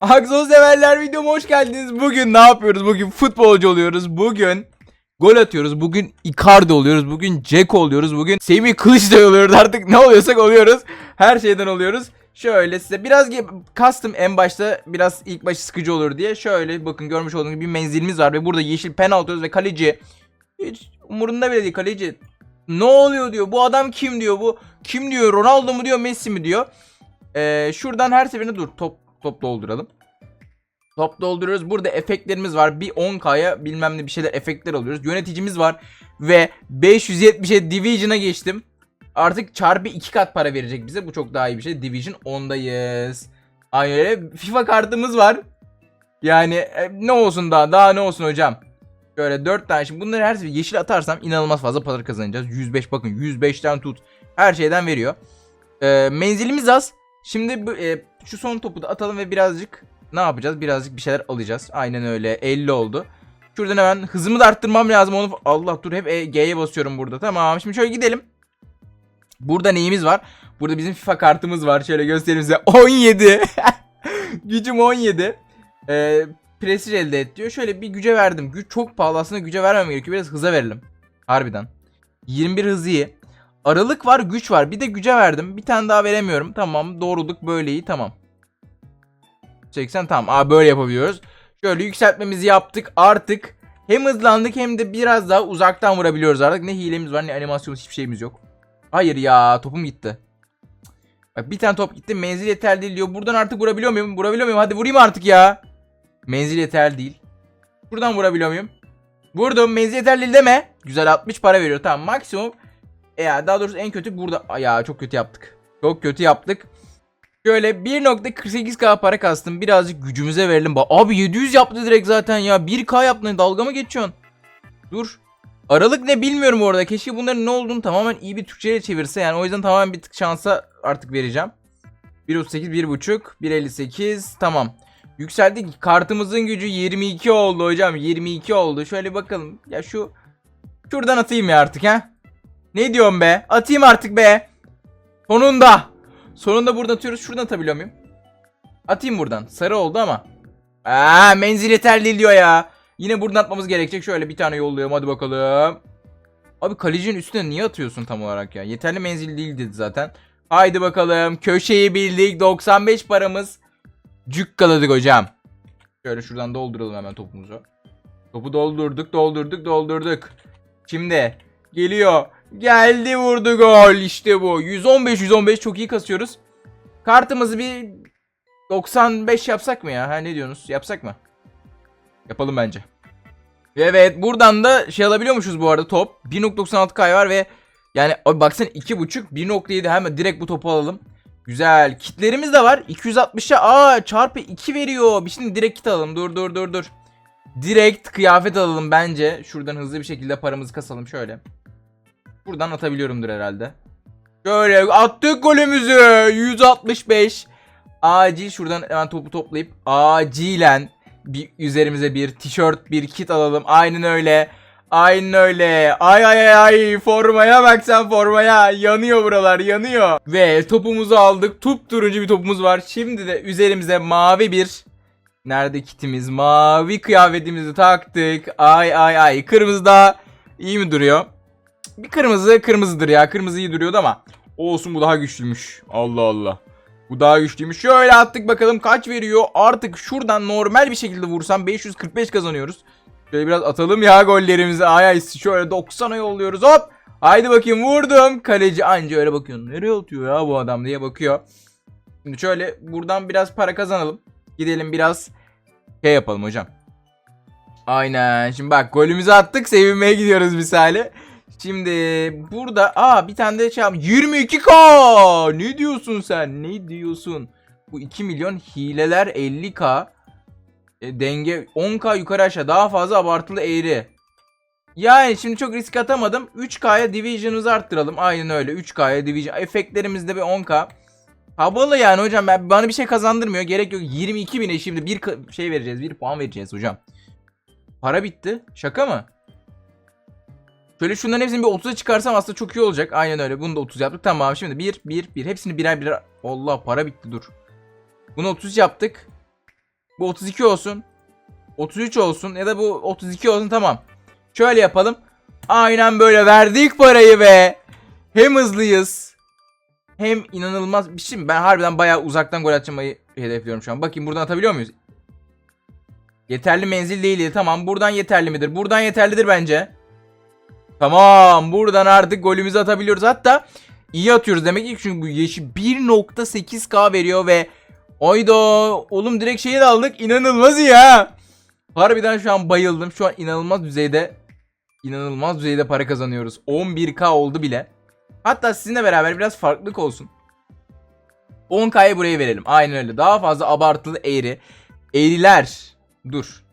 Akson severler videoma hoş geldiniz. Bugün ne yapıyoruz? Bugün futbolcu oluyoruz. Bugün gol atıyoruz. Bugün Icardi oluyoruz. Bugün Ceko oluyoruz. Bugün Semih Kılıçdaroğlu oluyoruz. Artık ne oluyorsak oluyoruz. Her şeyden oluyoruz. Şöyle size biraz kastım en başta biraz ilk başı sıkıcı olur diye. Şöyle bakın görmüş olduğunuz gibi bir menzilimiz var ve burada yeşil penaltı atıyoruz ve kaleci hiç umurunda bile değil kaleci. Ne oluyor diyor. Bu adam kim diyor. Bu kim diyor. Ronaldo mu diyor Messi mi diyor. Ee, şuradan her seferinde dur top top dolduralım. Top dolduruyoruz. Burada efektlerimiz var. Bir 10k'ya bilmem ne bir şeyler efektler alıyoruz. Yöneticimiz var ve 570'e Division'a geçtim. Artık çarpı 2 kat para verecek bize. Bu çok daha iyi bir şey. Division 10'dayız. Aynen öyle. FIFA kartımız var. Yani e, ne olsun daha? Daha ne olsun hocam? Şöyle 4 tane. Şimdi bunları her sefer yeşil atarsam inanılmaz fazla para kazanacağız. 105 bakın 105'ten tut. Her şeyden veriyor. Ee, menzilimiz az. Şimdi e, şu son topu da atalım ve birazcık ne yapacağız? Birazcık bir şeyler alacağız. Aynen öyle. 50 oldu. Şuradan hemen hızımı da arttırmam lazım. Onu Allah dur hep E, G'ye basıyorum burada. Tamam. Şimdi şöyle gidelim. Burada neyimiz var? Burada bizim FIFA kartımız var. Şöyle göstereyim size. 17. Gücüm 17. Ee, prestij elde et diyor. Şöyle bir güce verdim. Güç çok pahalı aslında güce vermem gerekiyor. Biraz hıza verelim. Harbiden. 21 hızı iyi. Aralık var güç var. Bir de güce verdim. Bir tane daha veremiyorum. Tamam doğruluk böyle iyi tamam. 80 tamam. Aa böyle yapabiliyoruz. Şöyle yükseltmemizi yaptık. Artık hem hızlandık hem de biraz daha uzaktan vurabiliyoruz artık. Ne hilemiz var ne animasyonumuz hiçbir şeyimiz yok. Hayır ya topum gitti. Bak bir tane top gitti. Menzil yeterli değil diyor. Buradan artık vurabiliyor muyum? Vurabiliyor muyum? Hadi vurayım artık ya. Menzil yeterli değil. Buradan vurabiliyor muyum? Vurdum. Menzil yeterli değil deme. Güzel 60 para veriyor. Tamam maksimum. E ya daha doğrusu en kötü burada. Ya çok kötü yaptık. Çok kötü yaptık. Şöyle 1.48k para kastım. Birazcık gücümüze verelim. Abi 700 yaptı direkt zaten ya. 1k yaptın. Dalga mı geçiyorsun? Dur. Aralık ne bilmiyorum orada. Keşke bunların ne olduğunu tamamen iyi bir Türkçe'ye çevirse. Yani o yüzden tamamen bir tık şansa artık vereceğim. 1.38, 1.5, 1.58 tamam. Yükseldik. Kartımızın gücü 22 oldu hocam. 22 oldu. Şöyle bakalım. Ya şu şuradan atayım ya artık ha. Ne diyorum be? Atayım artık be. Sonunda. Sonunda buradan atıyoruz. Şuradan atabiliyor muyum? Atayım buradan. Sarı oldu ama. Aa menzil yeterli diyor ya. Yine buradan atmamız gerekecek. Şöyle bir tane yolluyorum. Hadi bakalım. Abi kalecinin üstüne niye atıyorsun tam olarak ya? Yeterli menzil değil dedi zaten. Haydi bakalım. Köşeyi bildik. 95 paramız. Cükkaladık hocam. Şöyle şuradan dolduralım hemen topumuzu. Topu doldurduk, doldurduk, doldurduk. Şimdi geliyor. Geldi vurdu gol. İşte bu. 115 115 çok iyi kasıyoruz. Kartımızı bir 95 yapsak mı ya? Ha ne diyorsunuz? Yapsak mı? Yapalım bence. Evet buradan da şey alabiliyormuşuz bu arada top. 1.96k var ve yani abi baksana 2.5 1.7 hemen direkt bu topu alalım. Güzel. Kitlerimiz de var. 260'a aa çarpı 2 veriyor. Bir şimdi direkt kit alalım. Dur dur dur dur. Direkt kıyafet alalım bence. Şuradan hızlı bir şekilde paramızı kasalım şöyle. Buradan atabiliyorumdur herhalde. Şöyle attık golümüzü. 165. Acil şuradan hemen topu toplayıp acilen bir üzerimize bir tişört, bir kit alalım. Aynen öyle. Aynen öyle. Ay ay ay ay formaya bak sen formaya. Yanıyor buralar yanıyor. Ve topumuzu aldık. Tup turuncu bir topumuz var. Şimdi de üzerimize mavi bir Nerede kitimiz? Mavi kıyafetimizi taktık. Ay ay ay. Kırmızı da iyi mi duruyor? Bir kırmızı kırmızıdır ya. Kırmızı iyi duruyordu ama. Olsun bu daha güçlüymüş. Allah Allah. Bu daha güçlüymüş. Şöyle attık bakalım kaç veriyor. Artık şuradan normal bir şekilde vursam 545 kazanıyoruz. Şöyle biraz atalım ya gollerimizi. Ay ay şöyle 90'a yolluyoruz. Hop. Haydi bakayım vurdum. Kaleci anca öyle bakıyor. Nereye atıyor ya bu adam diye bakıyor. Şimdi şöyle buradan biraz para kazanalım. Gidelim biraz şey yapalım hocam. Aynen. Şimdi bak golümüzü attık. Sevinmeye gidiyoruz misali. Şimdi burada aa bir tane de şey yap- 22k. Ne diyorsun sen? Ne diyorsun? Bu 2 milyon hileler 50k. E, denge 10k yukarı aşağı daha fazla abartılı eğri. Yani şimdi çok risk atamadım. 3K'ya Division'ımızı arttıralım. Aynen öyle. 3K'ya Division. Efektlerimizde bir 10K. Havalı yani hocam. Ben, bana bir şey kazandırmıyor. Gerek yok. 22 bine şimdi bir şey vereceğiz. Bir puan vereceğiz hocam. Para bitti. Şaka mı? Şöyle şunların hepsini bir 30'a çıkarsam aslında çok iyi olacak. Aynen öyle. Bunu da 30 yaptık. Tamam şimdi 1, 1, 1. Hepsini birer birer. Allah para bitti dur. Bunu 30 yaptık. Bu 32 olsun. 33 olsun ya da bu 32 olsun tamam. Şöyle yapalım. Aynen böyle verdik parayı ve hem hızlıyız hem inanılmaz bir şey? Ben harbiden bayağı uzaktan gol atmayı hedefliyorum şu an. Bakayım buradan atabiliyor muyuz? Yeterli menzil değildi. Tamam buradan yeterli midir? Buradan yeterlidir bence. Tamam buradan artık golümüzü atabiliyoruz. Hatta iyi atıyoruz demek ki çünkü bu yeşil 1.8k veriyor ve Oyda oğlum direkt şeyi de aldık. İnanılmaz ya. Harbiden şu an bayıldım. Şu an inanılmaz düzeyde inanılmaz düzeyde para kazanıyoruz. 11k oldu bile. Hatta sizinle beraber biraz farklılık olsun. 10k'yı buraya verelim. Aynen öyle. Daha fazla abartılı eğri. Eğriler. Dur.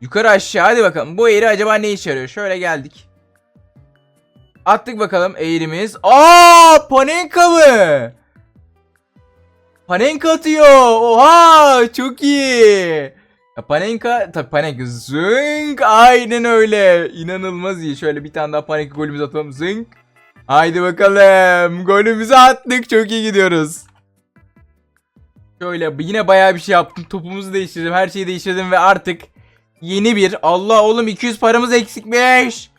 Yukarı aşağı hadi bakalım. Bu eğri acaba ne işe yarıyor? Şöyle geldik. Attık bakalım eğrimiz. Aa, Panenka mı? Panenka atıyor. Oha çok iyi. Panenka tabii Panenka zınk aynen öyle. İnanılmaz iyi. Şöyle bir tane daha Panenka golümüzü atalım zınk. Haydi bakalım. Golümüzü attık. Çok iyi gidiyoruz. Şöyle yine bayağı bir şey yaptım. Topumuzu değiştirdim. Her şeyi değiştirdim ve artık yeni bir Allah oğlum 200 paramız eksikmiş.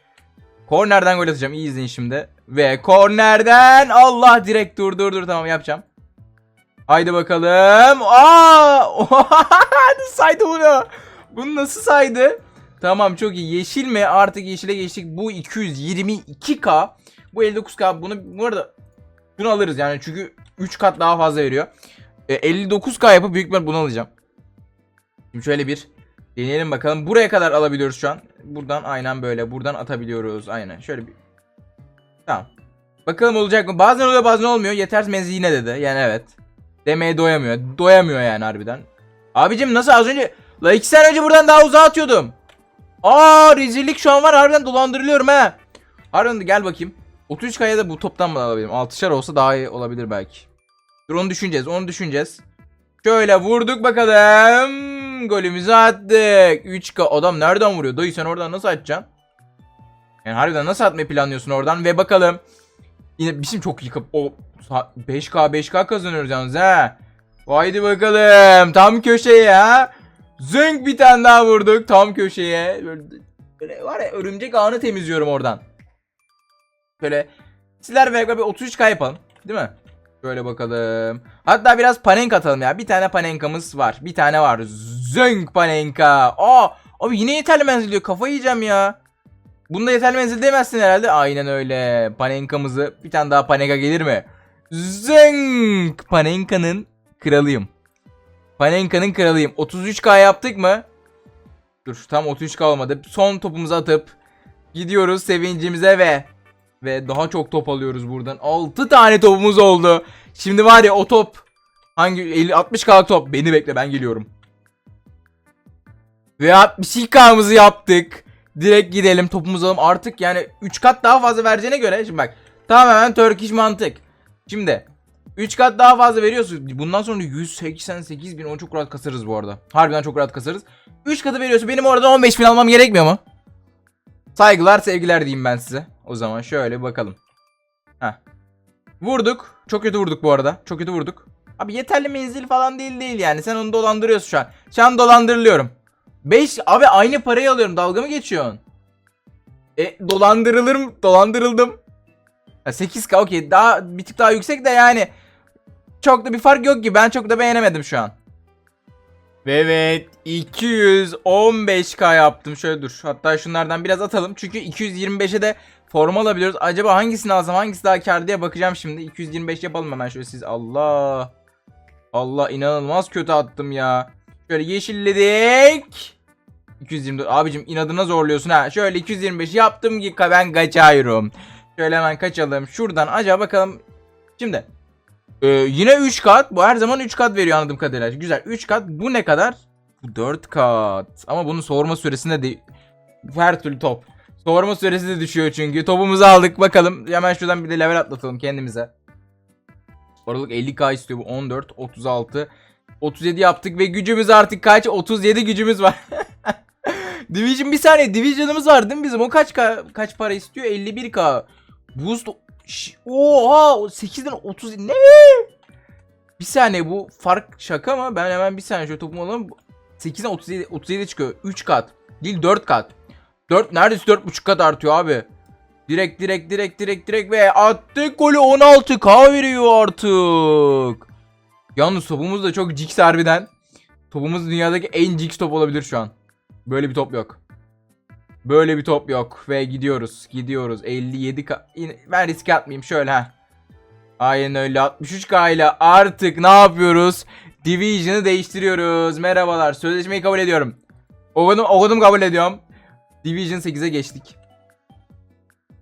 Kornerden gol atacağım. İyi izleyin şimdi. Ve kornerden Allah direkt dur dur dur tamam yapacağım. Haydi bakalım. Aa! Saydı bunu? Bunu nasıl saydı? Tamam çok iyi. Yeşil mi? Artık yeşile geçtik. Bu 222k. Bu 59k. Bunu bu arada bunu alırız yani çünkü 3 kat daha fazla veriyor. E, 59k yapıp büyük bir bunu alacağım. Şimdi şöyle bir deneyelim bakalım. Buraya kadar alabiliyoruz şu an. Buradan aynen böyle. Buradan atabiliyoruz. Aynen. Şöyle bir. Tamam. Bakalım olacak mı? Bazen oluyor bazen olmuyor. Yetersiz menzil yine dedi. Yani evet. Demeye doyamıyor. Doyamıyor yani harbiden. Abicim nasıl az önce... La iki sene önce buradan daha uzağa atıyordum. Aa rezillik şu an var. Harbiden dolandırılıyorum he. Harbiden de gel bakayım. 33k'ya da bu toptan mı alabilirim? 6'şar olsa daha iyi olabilir belki. Dur onu düşüneceğiz. Onu düşüneceğiz. Şöyle vurduk bakalım. Golümüzü attık. 3K. Adam nereden vuruyor? Dayı sen oradan nasıl atacaksın? Yani harbiden nasıl atmayı planlıyorsun oradan? Ve bakalım. Yine bizim çok iyi kap- o sa- 5K 5K kazanıyoruz yalnız ha. Haydi bakalım. Tam köşeye ha. Zınk bir tane daha vurduk tam köşeye. Böyle, var ya örümcek ağını temizliyorum oradan. Böyle sizler ve bir 33K yapalım. Değil mi? Şöyle bakalım. Hatta biraz panenka atalım ya. Bir tane panenkamız var. Bir tane var. Zönk panenka. Aa, abi yine yeterli menzil diyor. Kafayı yiyeceğim ya. Bunda yeterli menzil demezsin herhalde. Aynen öyle. Panenkamızı bir tane daha panenka gelir mi? Zönk. Panenka'nın kralıyım. Panenka'nın kralıyım. 33k yaptık mı? Dur tam 33k olmadı. Son topumuzu atıp gidiyoruz sevincimize ve ve daha çok top alıyoruz buradan. 6 tane topumuz oldu. Şimdi var ya o top hangi 50 60k top beni bekle ben geliyorum. Ve 62k'mızı yaptık. Direkt gidelim topumuzu alalım. Artık yani 3 kat daha fazla vereceğine göre şimdi bak tamamen Turkish mantık. Şimdi 3 kat daha fazla veriyorsun. Bundan sonra 188 bin onu çok rahat kasarız bu arada. Harbiden çok rahat kasarız. 3 katı veriyorsun. Benim orada 15 bin almam gerekmiyor mu? Saygılar sevgiler diyeyim ben size. O zaman şöyle bakalım. Heh. Vurduk. Çok kötü vurduk bu arada. Çok kötü vurduk. Abi yeterli menzil falan değil değil yani. Sen onu dolandırıyorsun şu an. Şu an dolandırılıyorum. 5 abi aynı parayı alıyorum. Dalga mı geçiyorsun? E dolandırılırım. Dolandırıldım. Ha, 8k okey. Daha bir tık daha yüksek de yani. Çok da bir fark yok ki. Ben çok da beğenemedim şu an. Ve Evet 215k yaptım. Şöyle dur. Hatta şunlardan biraz atalım. Çünkü 225'e de forma alabiliyoruz. Acaba hangisini alsam hangisi daha kar diye bakacağım şimdi. 225 yapalım hemen şöyle siz. Allah. Allah inanılmaz kötü attım ya. Şöyle yeşilledik. 224. Abicim inadına zorluyorsun ha. Şöyle 225 yaptım ki ben kaçıyorum. Şöyle hemen kaçalım. Şuradan acaba bakalım. Şimdi. Ee, yine 3 kat. Bu her zaman 3 kat veriyor anladığım kadarıyla. Güzel. 3 kat. Bu ne kadar? Bu 4 kat. Ama bunun soğurma süresinde de her türlü top. Soğurma süresi de düşüyor çünkü. Topumuzu aldık. Bakalım. Hemen şuradan bir de level atlatalım kendimize. Oralık 50k istiyor bu. 14, 36, 37 yaptık ve gücümüz artık kaç? 37 gücümüz var. Division bir saniye. Division'ımız var değil mi bizim? O kaç kaç para istiyor? 51k. Boost Oha 8'den 30 ne? Bir saniye bu fark şaka mı? Ben hemen bir saniye şöyle topumu alalım. 8'den 37 37 çıkıyor. 3 kat. Değil 4 kat. 4 neredeyse 4.5 kat artıyor abi. Direkt direkt direkt direkt direkt ve attık golü 16k veriyor artık. Yalnız topumuz da çok jigs harbiden. Topumuz dünyadaki en jigs top olabilir şu an. Böyle bir top yok. Böyle bir top yok ve gidiyoruz. Gidiyoruz. 57 k ben riske atmayayım şöyle ha. Aynen öyle 63k ile artık ne yapıyoruz? Division'ı değiştiriyoruz. Merhabalar. Sözleşmeyi kabul ediyorum. Okudum, okudum kabul ediyorum. Division 8'e geçtik.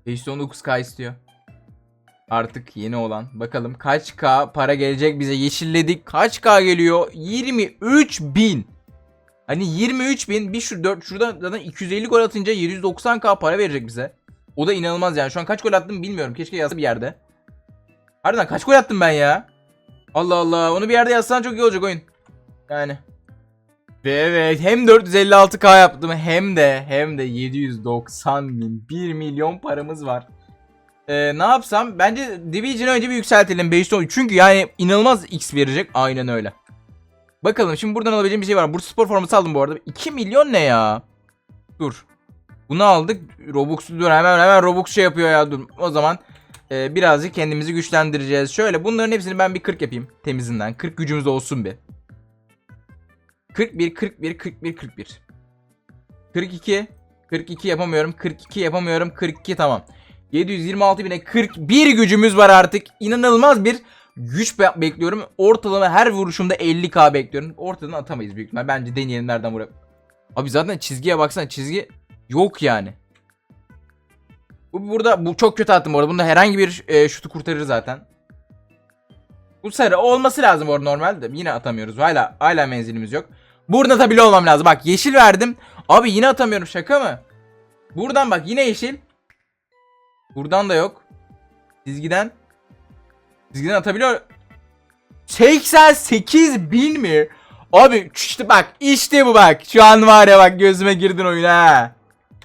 519k istiyor. Artık yeni olan. Bakalım kaç k para gelecek bize. Yeşilledik. Kaç k geliyor? 23 bin. Hani 23 bin. Bir şu 4 şurada zaten 250 gol atınca 790k para verecek bize. O da inanılmaz yani. Şu an kaç gol attım bilmiyorum. Keşke yazsa bir yerde. Harbiden kaç gol attım ben ya? Allah Allah. Onu bir yerde yazsan çok iyi olacak oyun. Yani. Ve evet hem 456k yaptım hem de hem de 790 bin 1 milyon paramız var. Ee, ne yapsam? Bence Division'ı önce bir yükseltelim 510 çünkü yani inanılmaz x verecek aynen öyle. Bakalım şimdi buradan alabileceğim bir şey var. Bursa spor forması aldım bu arada. 2 milyon ne ya? Dur. Bunu aldık. Robux'u dur hemen hemen Robux şey yapıyor ya dur. O zaman e, birazcık kendimizi güçlendireceğiz. Şöyle bunların hepsini ben bir 40 yapayım temizinden. 40 gücümüz olsun bir. 41 41 41 41. 42 42 yapamıyorum. 42 yapamıyorum. 42 tamam. 726 bine 41 gücümüz var artık. İnanılmaz bir güç be- bekliyorum. Ortalama her vuruşumda 50k bekliyorum. Ortadan atamayız büyük ihtimal. Bence deneyelim nereden vuralım. Abi zaten çizgiye baksana çizgi yok yani. Bu burada bu çok kötü attım bu arada. Bunda herhangi bir e, şutu kurtarır zaten. Bu sarı olması lazım orada normalde. Yine atamıyoruz. Hala hala menzilimiz yok. Buradan atabiliyor olmam lazım. Bak yeşil verdim. Abi yine atamıyorum. Şaka mı? Buradan bak yine yeşil. Buradan da yok. Çizgiden. Çizgiden atabiliyor. 88 bin mi? Abi işte bak işte bu bak. Şu an var ya bak gözüme girdin oyuna.